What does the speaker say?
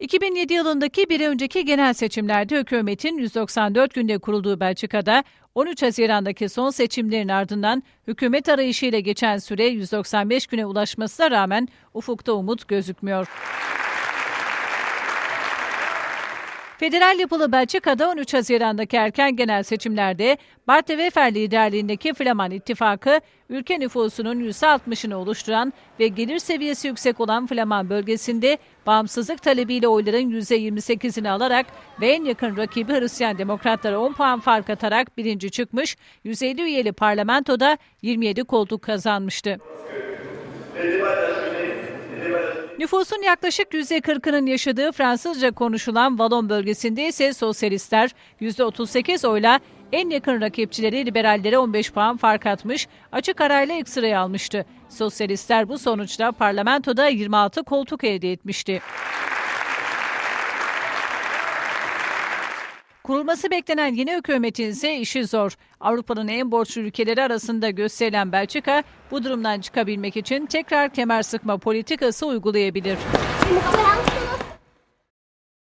2007 yılındaki bir önceki genel seçimlerde hükümetin 194 günde kurulduğu Belçika'da 13 Haziran'daki son seçimlerin ardından hükümet arayışıyla geçen süre 195 güne ulaşmasına rağmen ufukta umut gözükmüyor. Federal yapılı Belçika'da 13 Haziran'daki erken genel seçimlerde Bart de Wever liderliğindeki Flaman İttifakı, ülke nüfusunun %60'ını oluşturan ve gelir seviyesi yüksek olan Flaman bölgesinde bağımsızlık talebiyle oyların %28'ini alarak ve en yakın rakibi Hristiyan Demokratlara 10 puan fark atarak birinci çıkmış, 150 üyeli parlamentoda 27 koltuk kazanmıştı. Nüfusun yaklaşık %40'ının yaşadığı Fransızca konuşulan Valon bölgesinde ise sosyalistler %38 oyla en yakın rakipçileri liberallere 15 puan fark atmış, açık arayla ilk sırayı almıştı. Sosyalistler bu sonuçla parlamentoda 26 koltuk elde etmişti. Kurulması beklenen yeni hükümetin ise işi zor. Avrupa'nın en borçlu ülkeleri arasında gösterilen Belçika bu durumdan çıkabilmek için tekrar kemer sıkma politikası uygulayabilir.